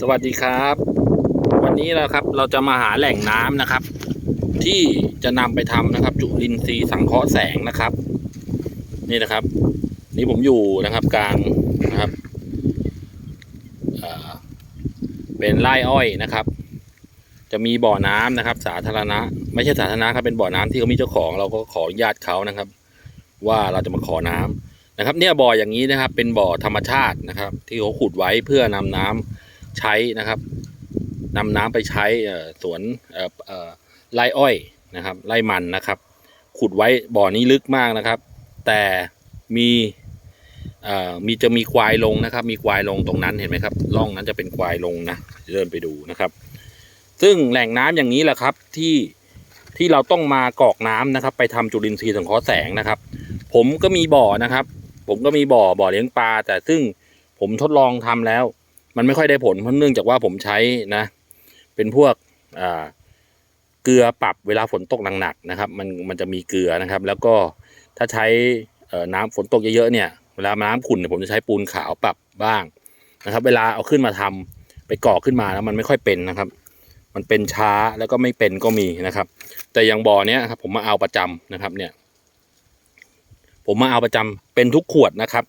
สวัสดีครับ วันนี้นะครับเราจะมาหาแหล่งน้ำนะครับ ที่จะนำไปทำนะครับ จุลินทรีย์สังเคราะห์แสงนะครับ นี่นะครับ นี่ผมอยู่นะครับกลางนะครับเป็นไร่อ้อยนะครับ จะมีบ่อน้ำนะครับ สาธารณะ ไม่ใช่สาธารณะครับเป็นบ่อน้ำที่เขามีเจ้าของ เราก็ขออนุญาตเขานะครับ ว่าเราจะมาขอน้ำนะครับ เนี่ยบ่ออย่างนี้นะครับ เป็นบ่อธรรมชาตินะครับ ที่เขาขุดไว้เพื่อนำน้ำ ใช้นะครับนำน้ำไปใช้สวนไร่อ้อยนะครับไร่มันนะครับ ขุดไว้บ่อนี้ลึกมากนะครับ แต่มีมีจะมีควายลงนะครับ มีควายลงตรงนั้นเห็นไหมครับร่องนั้นจะเป็นควายลงนะเดินไปดูนะครับ ซึ่งแหล่งน้ำอย่างนี้แหละครับที่ที่เราต้องมากอกน้ำนะครับ ไปทำจุลินทรีย์สังเคราะห์แสงนะครับ ผมก็มีบ่อนะครับ ผมก็มีบ่อบ่อเลี้ยงปลาแต่ซึ่งผมทดลองทำแล้ว มันไม่ค่อยได้ผลเพราะเนื่องจากว่าผมใช้นะ เป็นพวกเกลือปรับเวลาฝนตกหนักๆนะครับ มันมันจะมีเกลือนะครับ แล้วก็ถ้าใช้น้ำฝนตกเยอะๆเนี่ยเวลาน้ำขุ่นเนี่ยผมจะใช้ปูนขาวปรับบ้างนะครับ เวลาเอาขึ้นมาทำไปก่อขึ้นมาแล้วมันไม่ค่อยเป็นนะครับ มันเป็นช้าแล้วก็ไม่เป็นก็มีนะครับ แต่อย่างบ่อเนี้ยครับผมมาเอาประจำนะครับเนี่ย ผมมาเอาประจำเป็นทุกขวดนะครับ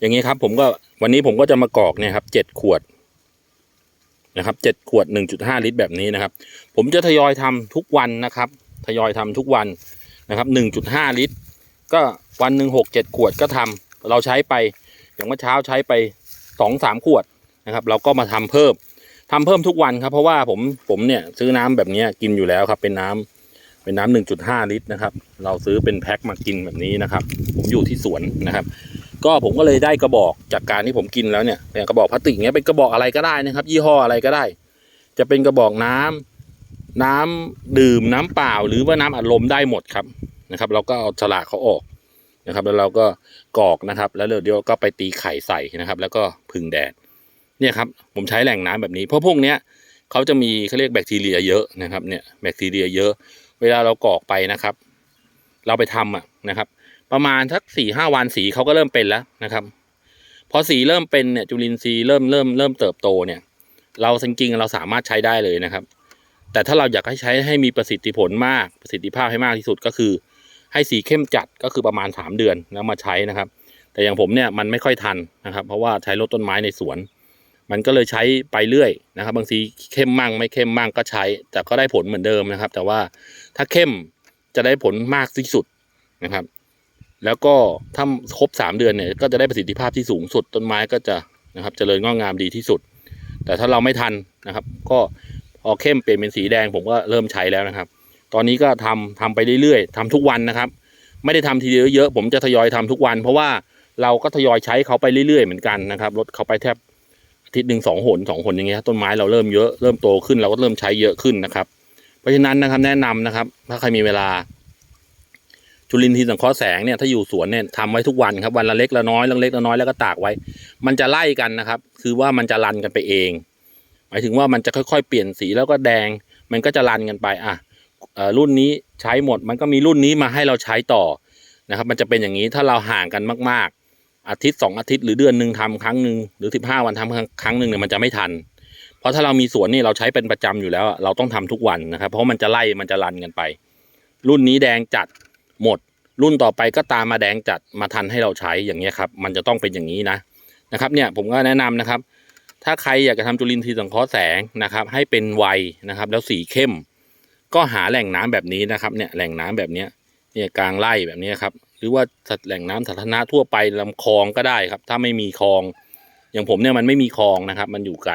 อย่างนี้ครับผมก็วันนี้ผมก็จะมากรอกเนี่ยครับเจ็ดขวดนะครับเจ็ดขวดหนึ่งจุดห้าลิตรแบบนี้นะครับ ผมจะทยอยทำทุกวันนะครับ ทยอยทำทุกวันนะครับหนึ่งจุดห้าลิตร ก็วันหนึ่งหกเจ็ดขวดก็ทำเราใช้ไปอย่างเมื่อเช้าใช้ไปสองสามขวดนะครับ เราก็มาทำเพิ่มทำเพิ่มทุกวันครับ เพราะว่าผมผมเนี่ยซื้อน้ำแบบนี้กินอยู่แล้วครับ เป็นน้ำเป็นน้ำหนึ่งจุดห้าลิตรนะครับ เราซื้อเป็นแพ็คมากินแบบนี้นะครับ ผมอยู่ที่สวนนะครับ ก็ผมก็เลยได้กระบอกจากการที่ผมกินแล้วเนี่ยเป็นกระบอกพลาสติกเนี้ยเป็นกระบอกอะไรก็ได้นะครับ ยี่ห้ออะไรก็ได้ จะเป็นกระบอกน้ำน้ำดื่มน้ำเปล่า หรือว่าน้ำอัดลมได้หมดครับนะครับ เราก็เอาฉลากเขาออกนะครับ แล้วเราก็กรอกนะครับ แล้วเดี๋ยวก็ไปตีไข่ใส่นะครับ แล้วก็พึ่งแดดเนี่ยครับผมใช้แหล่งน้ำแบบนี้เพราะพวกเนี้ยเขาจะมีเขาเรียกแบคทีเรียเยอะนะครับเนี่ยแบคทีเรียเยอะ เวลาเรากรอกไปนะครับ เราไปทำอะนะครับ ประมาณสักสี่ห้าวันสีเขาก็เริ่มเป็นแล้วนะครับ พอสีเริ่มเป็นเนี่ยจุลินทรีย์เริ่มเริ่มเริ่มเติบโตเนี่ย เราจริงๆเราสามารถใช้ได้เลยนะครับ แต่ถ้าเราอยากให้ใช้ให้มีประสิทธิผลมากประสิทธิภาพให้มากที่สุดก็คือ ให้สีเข้มจัดก็คือประมาณสามเดือนแล้วมาใช้นะครับ แต่อย่างผมเนี่ยมันไม่ค่อยทันนะครับ เพราะว่าใช้รดต้นไม้ในสวน มันก็เลยใช้ไปเรื่อยนะครับ บางทีเข้มมั่งไม่เข้มมั่งก็ใช้ แต่ก็ได้ผลเหมือนเดิมนะครับ แต่ว่าถ้าเข้มจะได้ผลมากที่สุดนะครับ แล้วก็ถ้าครบสามเดือนเนี่ยก็จะได้ประสิทธิภาพที่สูงสุดต้นไม้ก็จะนะครับเจริญงอกงามดีที่สุด แต่ถ้าเราไม่ทันนะครับ ก็พอเข้มเปลี่ยนเป็นสีแดงผมก็เริ่มใช้แล้วนะครับ ตอนนี้ก็ทำทำไปเรื่อยๆทำทุกวันนะครับ ไม่ได้ทำทีเดียวเยอะผมจะทยอยทำทุกวัน เพราะว่าเราก็ทยอยใช้เขาไปเรื่อยๆ เหมือนกันนะครับลดเขาไปแทบอาทิตย์หนึ่งสองหนสองหนอย่างเงี้ยต้นไม้เราเริ่มเยอะเริ่มโตขึ้นเราก็เริ่มใช้เยอะขึ้นนะครับ เพราะฉะนั้นนะครับแนะนำนะครับ ถ้าใครมีเวลา จุลินทรีย์สังเคราะห์แสงเนี่ยถ้าอยู่สวนเนี่ยทำไว้ทุกวันครับวันละเล็กละน้อยละเล็กละน้อยแล้วก็ตากไว้ มันจะไล่กันนะครับ คือว่ามันจะรันกันไปเอง หมายถึงว่ามันจะค่อยๆ เปลี่ยนสีแล้วก็แดง มันก็จะรันกันไปอะรุ่นนี้ใช้หมด มันก็มีรุ่นนี้มาให้เราใช้ต่อนะครับ มันจะเป็นอย่างนี้ถ้าเราห่างกันมากๆ อาทิตย์สองอาทิตย์หรือเดือนหนึ่งทำครั้งหนึ่งหรือสิบห้าวันทำครั้งหนึ่งเนี่ยมันจะไม่ทัน เพราะถ้าเรามีสวนนี่เราใช้เป็นประจำอยู่แล้ว เราต้องทำทุกวันนะครับ เพราะมันจะไล่มันจะรันกันไป รุ่นนี้แดงจัด หมด รุ่นต่อไปก็ตามมาแดงจัดมาทันให้เราใช้อย่างเงี้ยครับ มันจะต้องเป็นอย่างนี้นะนะครับเนี่ยผมก็แนะนำนะครับ ถ้าใครอยากจะทำจุลินทรีย์สังเคราะห์แสงนะครับ ให้เป็นไวนะครับ แล้วสีเข้ม ก็หาแหล่งน้ำแบบนี้นะครับเนี่ยแหล่งน้ำแบบเนี้ยเนี่ยกลางไร่แบบนี้ครับหรือว่าสัตแหล่งน้ำสาธารณะทั่วไปลำคลองก็ได้ครับ ถ้าไม่มีคลอง อย่างผมเนี่ยมันไม่มีคลองนะครับ มันอยู่ไกล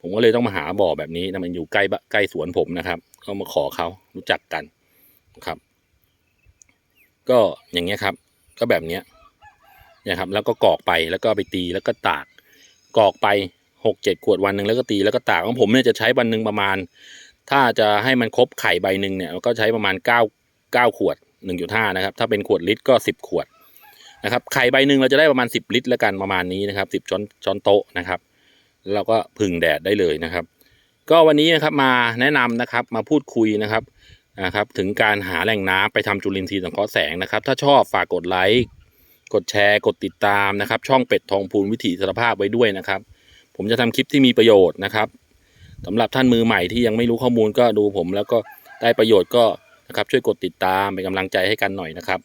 ผมก็เลยต้องมาหาบ่อแบบนี้นะมันอยู่ใกล้บใกล้สวนผมนะครับ ก็มาขอเขารู้จักกันนะครับ ก็อย่างเงี้ยครับ ก็แบบเนี้ยนี่ยครับ แล้วก็กรอกไปแล้วก็ไปตีแล้วก็ตากกรอกไปหกเจ็ดขวดวันหนึ่งแล้วก็ตีแล้วก็ตากของผมเนี่ยจะใช้วันหนึ่งประมาณ ถ้าจะให้มันครบไข่ใบหนึ่งเนี่ยก็ใช้ประมาณเก้าเก้าขวดหนึ่งจุดห้านะครับ ถ้าเป็นขวดลิตรก็สิบขวดนะครับ ไข่ใบหนึ่งเราจะได้ประมาณสิบลิตรแล้วกันประมาณนี้นะครับสิบช้อนช้อนโต๊ะนะครับแล้วก็พึ่งแดดได้เลยนะครับ ก็วันนี้นะครับมาแนะนำนะครับมาพูดคุยนะครับ นะครับถึงการหาแหล่งน้ำไปทำจุลินทรีย์สังเคราะห์แสงนะครับ ถ้าชอบฝากกดไลค์กดแชร์กดติดตามนะครับ ช่องเป็ดทองพูนวิถีสารภาพไว้ด้วยนะครับ ผมจะทำคลิปที่มีประโยชน์นะครับสำหรับท่านมือใหม่ที่ยังไม่รู้ข้อมูลก็ดูผมแล้วก็ได้ประโยชน์ก็นะครับช่วยกดติดตามเป็นกำลังใจให้กันหน่อยนะครับ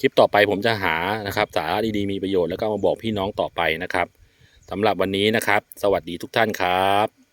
คลิปต่อไปผมจะหานะครับ สาระดีๆมีประโยชน์แล้วก็มาบอกพี่น้องต่อไปนะครับสำหรับวันนี้นะครับ สวัสดีทุกท่านครับ